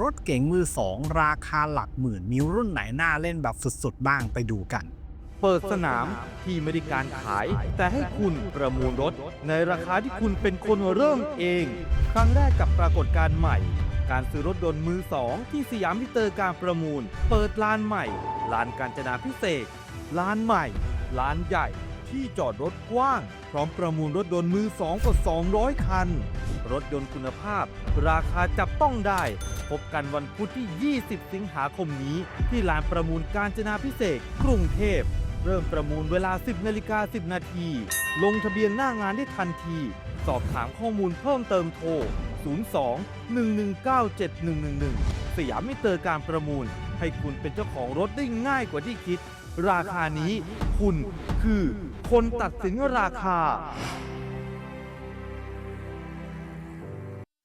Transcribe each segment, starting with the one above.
รถเก๋งมือสองราคาหลักหมื่นมีรุ่นไหนน่าเล่นแบบสุดๆบ้างไปดูกัน เปิดสนามที่ไม่ได้การขาย แต่ให้คุณประมูลรถ ในราคาที่คุณเป็นคนเริ่มเอง ครั้งแรกกับปรากฏการณ์ใหม่ การซื้อรถยนต์มือสองที่สยามมิเตอร์การประมูล เปิดลานใหม่ลานการจนาพิเศษลานใหม่ลานใหญ่ ที่จอดรถกว้าง พร้อมประมูลรถยนต์มือสองกว่า 200 คัน รถยนต์คุณภาพ ราคาจับต้องได้ พบกันวันพุธที่ 20 สิงหาคมนี้ ที่ลานประมูลการจนาพิเศษกกรุงเทพ เริ่มประมูลเวลา 10นาฬิกา10 นาที ลงทะเบียนหน้างานได้ทันที สอบถามข้อมูลเพิ่มเติมโทร 02 119 7111 สยามมิเตอร์การประมูล ให้คุณเป็นเจ้าของรถได้ง่ายกว่าที่คิด ราคานี้คุณคือ คนตัดสินราคา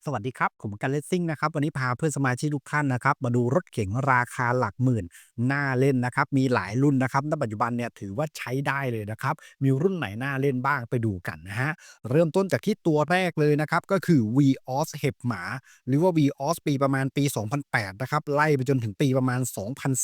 สวัสดีครับ ผมกันเลสซิ่งนะครับ วันนี้พาเพื่อนสมาชิกทุกท่านนะครับ มาดูรถเก๋งราคาหลักหมื่นน่าเล่นนะครับ มีหลายรุ่นนะครับณปัจจุบันเนี่ยถือว่าใช้ได้เลยนะครับ มีรุ่นไหนน่าเล่นบ้างไปดูกันนะฮะ เริ่มต้นจากที่ตัวแรกเลยนะครับ ก็คือ Vios เห็บหมา หรือว่า Vios ปีประมาณปี 2008 นะครับ ไล่ไปจนถึงปีประมาณ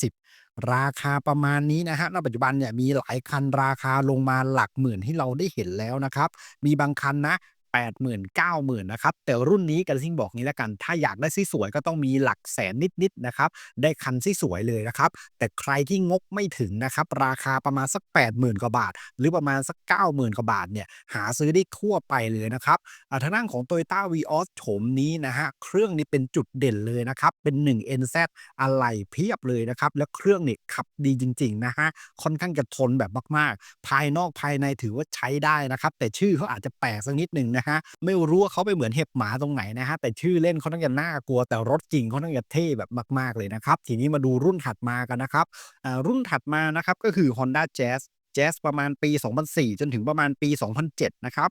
2010ราคาประมาณนี้นะฮะ ณ ปัจจุบันเนี่ยมีหลายคันราคาลงมาหลักหมื่นที่เราได้เห็นแล้วนะครับ มีบางคันนะ 80,000 90,000นะครับ แต่รุ่นนี้กันซิ่งบอกงี้แล้วกัน ถ้าอยากได้สวยก็ต้องมีหลักแสนนิดๆนะครับได้คันสวยเลยนะครับ แต่ใครที่งบไม่ถึงนะครับ ราคาประมาณสัก 80,000 กว่าบาท หรือประมาณสัก 90,000 กว่าบาทเนี่ยหาซื้อได้ทั่วไปเลยนะครับทางด้านของ Toyota Vios โฉมนี้นะฮะเครื่องนี้เป็นจุดเด่นเลยนะครับ เป็น 1 NZ อะไหล่เพียบเลยนะครับ แล้วเครื่องนี่ขับดีจริงๆนะฮะค่อนข้างจะทนแบบมากๆ ภายนอกภายในถือว่าใช้ได้นะครับ แต่ชื่อเขาอาจจะแปลกสักนิดหนึ่งนะฮะไม่รู้ว่าเขาไปเหมือนเห็บหมาตรงไหนนะฮะแต่ชื่อเล่นเขาต้องจะน่ากลัวแต่รถจริงเขาต้องจะเท่แบบมาก ๆเลยนะครับ ทีนี้มาดูรุ่นถัดมากันนะครับรุ่นถัดมานะครับก็คือ Honda Jazz Jazz ประมาณปี 2004 จนถึงประมาณปี 2007 นะครับ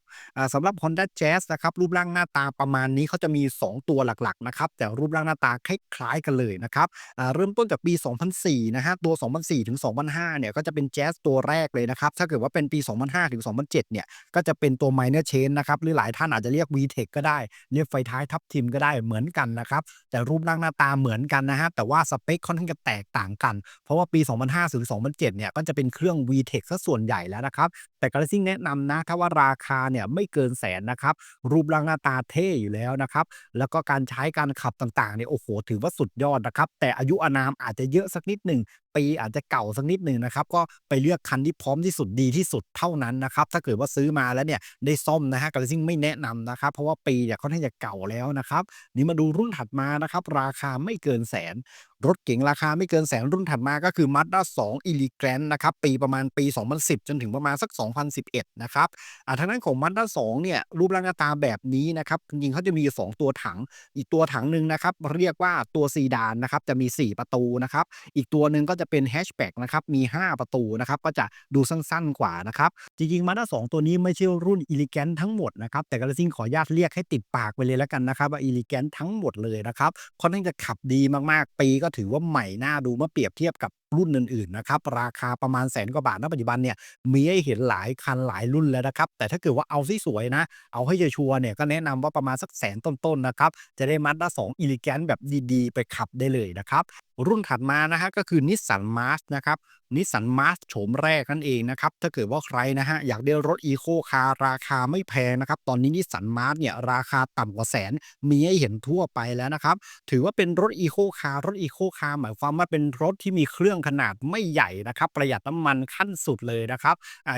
สำหรับ Honda Jazz นะครับรูปร่างหน้าตาประมาณนี้เขาจะมี 2 ตัวหลักๆนะครับแต่รูปร่างหน้าตาคล้ายๆกันเลยนะครับเริ่มต้นจากปี 2004 นะฮะตัว 2004 ถึง 2005 เนี่ยก็จะเป็น Jazz ตัวแรกเลยนะครับถ้าเกิดว่าเป็นปี 2005 ถึง 2007 เนี่ยก็จะเป็นตัว minor Chain นะครับหรือหลายท่านอาจจะเรียก VTEC ก็ได้ เรียกไฟท้ายทับทิมก็ได้เหมือนกันนะครับแต่รูปร่างหน้าตาเหมือนกันนะฮะแต่ว่าสเปคค่อนข้างจะแตกต่างกัน เพราะว่าปี 2005 ถึง 2007 เนี่ยก็จะเป็นเครื่อง VTEC ซะส่วนใหญ่แล้วนะครับ แต่กระซิ่งแนะนำนะถ้าว่าราคาเนี่ยไม่เกินแสนนะครับ รูปร่างหน้าตาเท่อยู่แล้วนะครับ แล้วก็การใช้การขับต่างๆเนี่ยโอ้โหถือว่าสุดยอดนะครับ แต่อายุอานามอาจจะเยอะสักนิดหนึ่ง ปีอาจจะเก่าสักนิดหนึ่งนะครับ ก็ไปเลือกคันที่พร้อมที่สุดดีที่สุดเท่านั้นนะครับ ถ้าเกิดว่าซื้อมาแล้วเนี่ยได้ซ่อมนะฮะกา a ซิ่งไม่แนะนำนะครับ เพราะว่าปีเนี่ยค่อนข้างจะเก่าแล้วนะครับ นี่มาดูรุ่นถัดมานะครับ ราคาไม่เกินแสนรถเก๋งราคาไม่เกินแสนรุ่นถัดมาก็คือ Mazda 2 e l e g a n t นะครับ ปีประมาณปี 2010 จนถึงประมาณสัก 2011 นะครับอ่าทางด้านของ Mazda 2 เนี่ย รูปร่างหน้าตาแบบนี้นะครับ จริงๆเขาจะมีอยู่2ตัวถัง อีกตัวถังหนึ่งนะครับ เรียกว่าตัวซีดานนะครับ จะมี 4 ประตูนะครับ อีกตัวหนึ่งก็จะเป็นแฮชแบ็กนะครับมี 5 ประตูนะครับก็จะดูสั้นๆกว่านะครับจริงๆมาด้าสตัวนี้ไม่ใช่รุ่นอิลิแกนทั้งหมดนะครับแต่กระซิ่งขออนุญาตเรียกให้ติดปากไปเลยแล้วกันนะครับว่าอิลิแกนทั้งหมดเลยนะครับค่อนข้างจะขับดีมากๆปีก็ถือว่าใหม่หน้าดูเมื่อเปรียบเทียบกับรุ่นอื่นๆนะครับราคาประมาณแสนกว่าบาทณปัจจุบันเนี่ยมีให้เห็นหลายคันหลายรุ่นแล้วนะครับแต่ถ้าเกิดว่าเอาที่สวยนะ เอาให้ชัวร์เนี่ยก็แนะนำว่าประมาณสักแสนต้นๆนะครับจะได้ Mazda 2 Elegant แบบดีๆ ไปขับได้เลยนะครับรุ่นถัดมานะฮะก็คือ Nissan March นะครับ Nissan March โฉมแรกนั่นเองนะครับถ้าเกิดว่าใครนะฮะอยากได้รถ Eco Car ราคาไม่แพงนะครับตอนนี้ Nissan March เนี่ยราคาต่ำกว่าแสนมีให้เห็นทั่วไปแล้วนะครับถือว่าเป็นรถ Eco Car รถ Eco Car หมายความว่าเป็นรถที่มีเครื่องขนาดไม่ใหญ่นะครับประหยัดน้ำมันขั้นสุดเลยนะครับ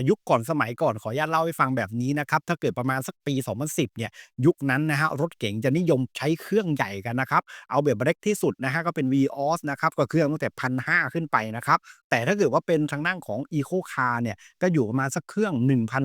ยุคก่อนสมัยก่อนขออนุญาตเล่าให้ฟังแบบนี้นะครับถ้าเกิดประมาณสักปี 2010 เนี่ยยุคนั้นนะฮะรถเก๋งจะนิยมใช้เครื่องใหญ่กันนะครับเอาแบบเล็กที่สุดนะฮะก็เป็น Vios นะครับก็เครื่องตั้งแต่พันหขึ้นไปนะครับแต่ถ้าเกิดว่าเป็นทางด้านของ Eco Car เนี่ยก็อยู่ประมาณสักเครื่อง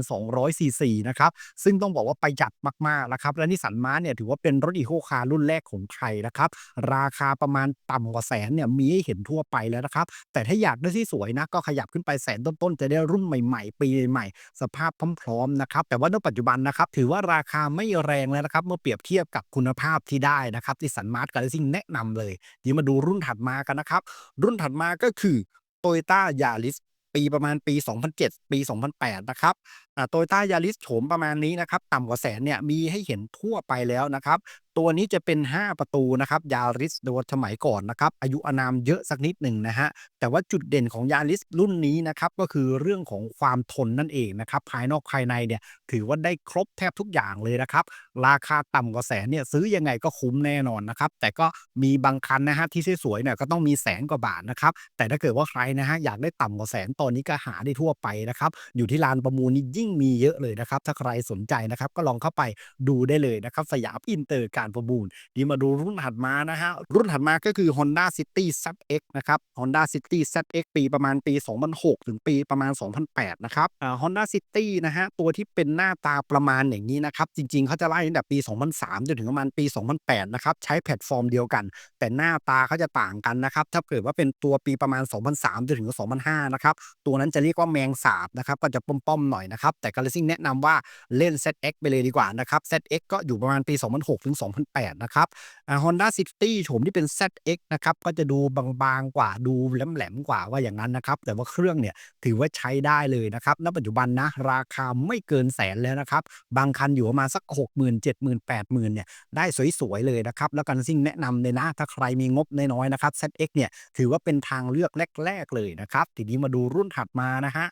1,200ซีซีนะครับซึ่งต้องบอกว่าประหยัดมากๆนะครับและนิสสันมาเนี่ยถือว่าเป็นรถ Eco Car รุ่นแรกของไทยนะครับราคาประมาณต่ำกว่าแสนเนี่ยมีให้เห็นทั่วไปแล้วนะครับแต่ถ้าอยากได้ที่สวยนะก็ขยับขึ้นไปแสนต้นๆ จะได้รุ่นใหม่ ๆ ปีใหม่ สภาพพร้อมๆนะครับแต่ว่าในปัจจุบันนะครับถือว่าราคาไม่แรงแล้วนะครับเมื่อเปรียบเทียบกับคุณภาพที่ได้นะครับที่สันมาร์ทกับซิ่งแนะนำเลยเดี๋ยวมาดูรุ่นถัดมากันนะครับ รุ่นถัดมาก็คือ Toyota Yaris ปีประมาณปี 2007 ปี 2008 นะครับ อ่า Toyota Yaris โฉมประมาณนี้นะครับ ต่ำกว่าแสนเนี่ยมีให้เห็นทั่วไปแล้วนะครับ ตัวนี้จะเป็น 5 ประตูนะครับ Yaris โดยสมัยก่อนนะครับ อายุอนามเยอะสักนิดหนึ่งนะฮะ แต่ว่าจุดเด่นของ Yaris รุ่นนี้นะครับ ก็คือเรื่องของความทนนั่นเองนะครับ ภายนอกภายในเนี่ยถือว่าได้ครบแทบทุกอย่างเลยนะครับ ราคาต่ำกว่าแสนเนี่ยซื้อยังไงก็คุ้มแน่นอนนะครับ แต่ก็มีบางคันนะฮะที่สวยๆเนี่ยก็ต้องมีแสนกว่าบาทนะครับ แต่ถ้าเกิดว่าใครนะฮะอยากได้ต่ำกว่าแสนตอนนี้ก็หาได้ทั่วไปนะครับ อยู่ที่ลานประมูลนี่ยิ่งมีเยอะเลยนะครับ ถ้าใครสนใจนะครับ ก็ลองเข้าไปดูได้เลยนะครับ สยามอินเตอร์การประมูลดีมาดูรุ่นถัดมานะฮะ รุ่นถัดมาก็คือ Honda City ZX นะครับ Honda City ZX ปีประมาณปี 2006 ถึงปีประมาณ 2008 นะครับอ่า Honda City นะฮะ ตัวที่เป็นหน้าตาประมาณอย่างนี้นะครับ จริง ๆ เขาจะไล่ตั้งแต่ปี 2003 จนถึงประมาณปี 2008 นะครับ ใช้แพลตฟอร์มเดียวกัน แต่หน้าตาเขาจะต่างกันนะครับ ถ้าเกิดว่าเป็นตัวปีประมาณ 2003 จนถึง 2005 นะครับ ตัวนั้นจะเรียกว่าแมงสาบนะครับ ก็จะป้อมๆหน่อยนะครับแต่ Galaxy แนะนำว่าเล่น ZX ไปเลยดีกว่านะครับ ZX ก็อยู่ประมาณปี 2006ถึง2008 นะครับอ่า Honda City โฉมที่เป็น ZX นะครับก็จะดูบางๆกว่าดูแหลมๆกว่าว่าอย่างนั้นนะครับ แต่ว่าเครื่องเนี่ยถือว่าใช้ได้เลยนะครับณปัจจุบันนะราคาไม่เกินแสนแล้วนะครับ บางคันอยู่ประมาณสัก 60,000 70,000 80,000เนี่ยได้สวยๆเลยนะครับ แล้ว Galaxy แนะนำเลยนะ ถ้าใครมีงบน้อยๆนะครับ ZX เนี่ยถือว่าเป็นทางเลือกแรก ๆ เลยนะครับ ทีนี้มาดูรุ่นถัดมานะฮะ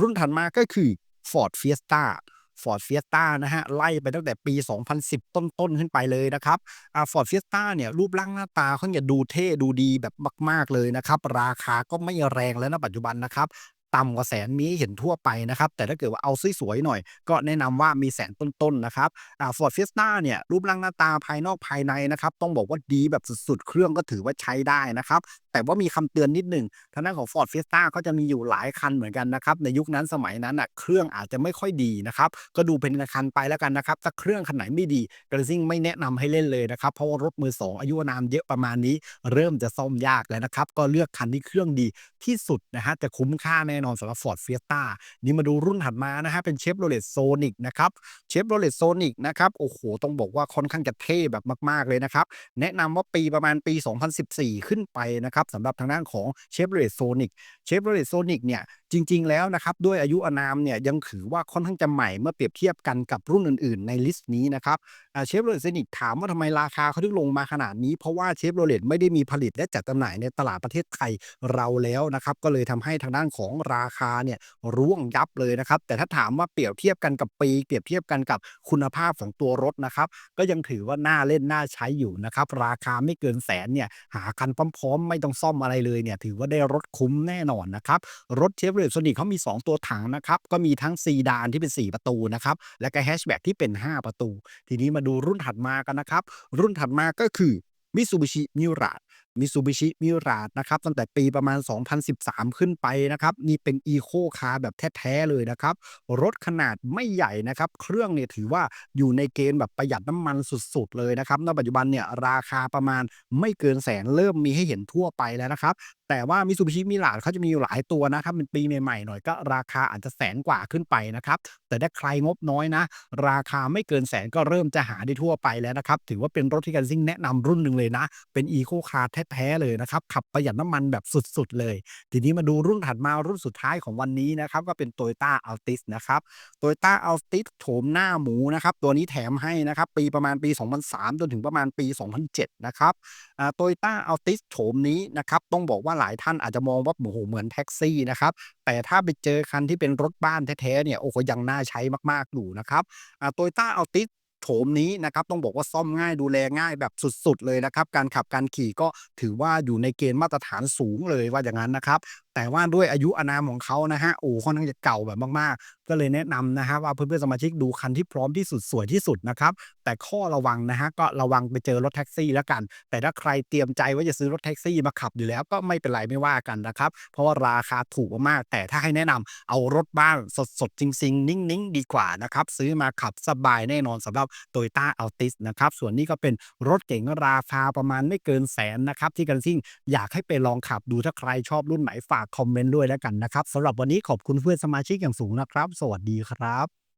รุ่นถัดมาก็คือ Ford Fiesta Ford Fiesta นะฮะไล่ไปตั้งแต่ปี 2010 ต้นๆ ขึ้นไปเลยนะครับอ่า Ford Fiesta เนี่ยรูปร่างหน้าตาเขาเนี่ยดูเท่ดูดีแบบมาก ๆ เลยนะครับ ราคาก็ไม่แรงแล้วณปัจจุบันนะครับต่ำกว่าแสนมีให้เห็นทั่วไปนะครับ แต่ถ้าเกิดว่าเอาสวยๆหน่อย ก็แนะนำว่ามีแสนต้นๆนะครับอ่า Ford Fiesta เนี่ยรูปร่างหน้าตาภายนอกภายในนะครับ ต้องบอกว่าดีแบบสุดๆ เครื่องก็ถือว่าใช้ได้นะครับแต่ว่ามีคำเตือนนิดหนึ่งทางด้านของ Ford Fiesta ก็จะมีอยู่หลายคันเหมือนกันนะครับ ในยุคนั้นสมัยนั้นน่ะเครื่องอาจจะไม่ค่อยดีนะครับ ก็ดูเป็นคันไปแล้วกันนะครับ ถ้าเครื่องคันไหนไม่ดี Galaxy ไม่แนะนำให้เล่นเลยนะครับ เพราะว่ารถมือ 2 อายุนามเยอะประมาณนี้ เริ่มจะซ่อมยากแล้วนะครับ ก็เลือกคันที่เครื่องดีที่สุดนะฮะจะคุ้มค่าแน่นอนสำหรับ Ford Fiesta นี่มาดูรุ่นถัดมานะฮะเป็น Chevrolet Sonic นะครับ Chevrolet Sonic นะครับโอ้โฮต้องบอกว่าค่อนข้างจะเท่แบบมาก ๆเลยนะครับแนะนำว่าปีประมาณปี 2014 ขึ้นไปนะครับสำหรับทางด้านของ Chevrolet Sonic Chevrolet Sonic เนี่ยจริง ๆ แล้วนะครับด้วยอายุอานามเนี่ยยังถือว่าค่อนข้างจะใหม่เมื่อเปรียบเทียบกันกับรุ่นอื่น ๆ ในลิสต์นี้นะครับอ่า Chevrolet Sonic ถามว่าทำไมราคาเขาถึงลงมาขนาดนี้ เพราะว่า Chevrolet ไม่ได้มีผลิตและจัดจำหน่ายในตลาดประเทศไทยเราแล้วนะครับก็เลยทำให้ทางด้านของราคาเนี่ยร่วงยับเลยนะครับ แต่ถ้าถามว่าเปรียบเทียบกันกับปี เปรียบเทียบกันกับคุณภาพของตัวรถนะครับ ก็ยังถือว่าน่าเล่นน่าใช้อยู่นะครับ ราคาไม่เกินแสนเนี่ยหาคันพร้อมๆ ไม่ต้องซ่อมอะไรเลยเนี่ยถือว่าได้รถคุ้มแน่นอนนะครับ รถเชฟโรเลตโซนิกเขามี 2 ตัวถังนะครับ ก็มีทั้งซีดานที่เป็น 4 ประตูนะครับ และก็แฮชแบ็กที่เป็น 5 ประตู ทีนี้มาดูรุ่นถัดมากันนะครับ รุ่นถัดมาก็คือ มิซูบิชิมิราดนะครับตั้งแต่ปีประมาณ 2013 ขึ้นไปนะครับ นี่เป็นอีโคคาร์แบบแท้ ๆ เลยนะครับ รถขนาดไม่ใหญ่นะครับ เครื่องเนี่ยถือว่าอยู่ในเกณฑ์แบบประหยัดน้ำมันสุด ๆ เลยนะครับ ณ ปัจจุบันเนี่ยราคาประมาณไม่เกินแสนเริ่มมีให้เห็นทั่วไปแล้วนะครับ แต่ว่า Mitsubishi Mirage เขาจะมีอยู่หลายตัวนะถ้าเป็นปีใหม่ๆหน่อยก็ราคาอาจจะแสนกว่าขึ้นไปนะครับ แต่ถ้าใครงบน้อยนะ ราคาไม่เกินแสนก็เริ่มจะหาได้ทั่วไปแล้วนะครับ ถือว่าเป็นรถที่ Galaxy แนะนำรุ่นหนึ่งเลยนะ เป็น Eco Car แท้ๆเลยนะครับ ขับประหยัดน้ำมันแบบสุดๆเลย ทีนี้มาดูรุ่นถัดมารุ่นสุดท้ายของวันนี้นะครับก็เป็น Toyota Altis นะครับ Toyota Altis โฉมหน้าหมูนะครับตัวนี้แถมให้นะครับปีประมาณปี 2003 จนถึงประมาณปี 2007 นะครับอ่า Toyota Altis โฉมนี้นะครับต้องบอกว่าหลายท่านอาจจะมองว่าโอ้โฮเหมือนแท็กซี่นะครับแต่ถ้าไปเจอคันที่เป็นรถบ้านแท้ๆเนี่ยโอ้โฮยังน่าใช้มากๆอยู่นะครับอ่า Toyota Altis โฉมนี้นะครับต้องบอกว่าซ่อมง่ายดูแลง่ายแบบสุดๆเลยนะครับ การขับการขี่ก็ถือว่าอยู่ในเกณฑ์มาตรฐานสูงเลยว่าอย่างงั้นนะครับ แต่ว่าด้วยอายุอานามของเขานะครับโอ้ค่อนข้างจะเก่าแบบมากๆ ก็เลยแนะนำนะครับว่าเพื่อนๆสมาชิกดูคันที่พร้อมที่สุดสวยที่สุดนะครับ แต่ข้อระวังนะครับก็ระวังไปเจอรถแท็กซี่แล้วกัน แต่ถ้าใครเตรียมใจว่าจะซื้อรถแท็กซี่มาขับอยู่แล้วก็ไม่เป็นไรไม่ว่ากันนะครับ เพราะว่าราคาถูกมากๆแต่ถ้าให้แนะนำเอารถบ้านสดๆจริง ๆ นิ่งๆ ดีกว่านะครับ ซื้อมาขับสบายแน่นอนสำหรับ Toyota Altis นะครับ ส่วนนี้ก็เป็นรถเก๋งราคาประมาณไม่เกินแสนนะครับที่ Galaxy อยากให้ไปลองขับดูถ้าใครชอบรุ่นไหนฝากคอมเมนต์ด้วยแล้วกันนะครับสำหรับวันนี้ขอบคุณเพื่อนสมาชิกอย่างสูงนะครับ สวัสดีครับ